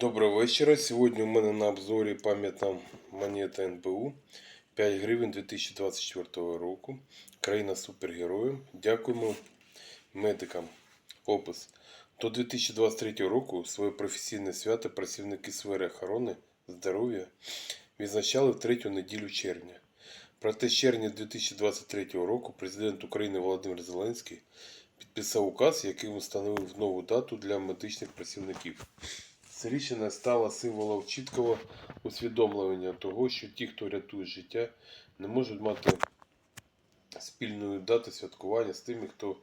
Доброго вечора. Сьогодні у мене на обзорі пам'ятна монета НБУ 5 гривень 2024 року. Країна супергероїв. Дякуємо медикам. Опис. До 2023 року своє професійне свято працівники сфери охорони здоров'я відзначали в третю неділю червня. Проте з червня 2023 року президент України Володимир Зеленський підписав указ, яким встановив нову дату для медичних працівників. Це рішення стало символом чіткого усвідомлення того, що ті, хто рятує життя, не можуть мати спільної дати святкування з тими, хто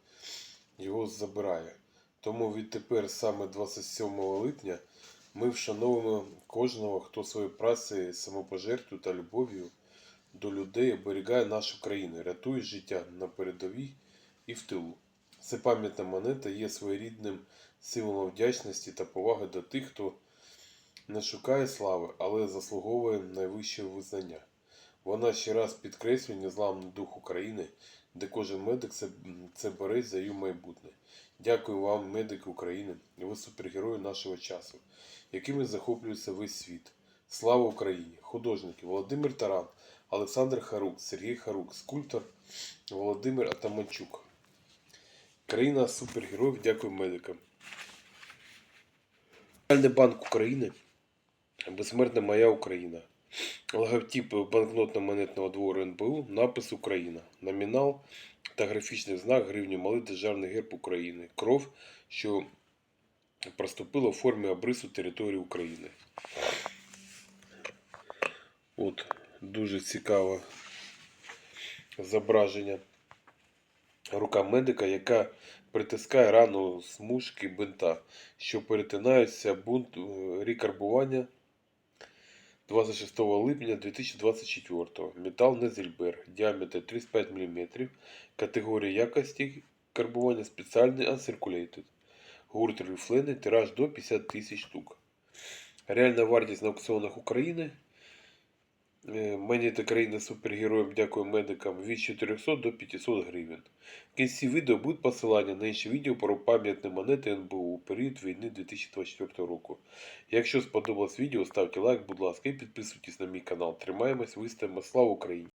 його забирає. Тому відтепер, саме 27 липня, ми вшановуємо кожного, хто своєю працею, самопожертвою та любов'ю до людей оберігає нашу країну, рятує життя на передовій і в тилу. Це пам'ятна монета є своєрідним символом вдячності та поваги до тих, хто не шукає слави, але заслуговує найвищого визнання. Вона ще раз підкреслює незламний дух України, де кожен медик це, це борець за її майбутнє. Дякую вам, медики України, ви супергерої нашого часу, якими захоплюється весь світ. Слава Україні! Художники Володимир Таран, Олександр Харук, Сергій Харук, скульптор Володимир Атаманчук. Країна супергероїв, дякую медикам. Національний банк України. Безсмертна моя Україна. Логотип банкнотно-монетного двору НБУ, напис Україна. Номінал та графічний знак гривні малий державний герб України. Кров, що проступила в формі обрису території України. От, дуже цікаве зображення. Рука медика, яка притискає рану смужки бинта, що перетинаються бунт е, рік карбування 26 липня 2024. Метал Незельбер, діаметр 35 мм, категорія якості карбування спеціальний Uncirculated. Гурт рифлени, тираж до 50 тисяч штук. Реальна вартість на аукціонах України. Е, та країна супергероям дякую медикам від 400 до 500 гривень. В кінці відео будуть посилання на інші відео про пам'ятні монети НБУ у період війни 2024 року. Якщо сподобалось відео, ставте лайк, будь ласка, і підписуйтесь на мій канал. Тримаємось, виставимо. Слава Україні!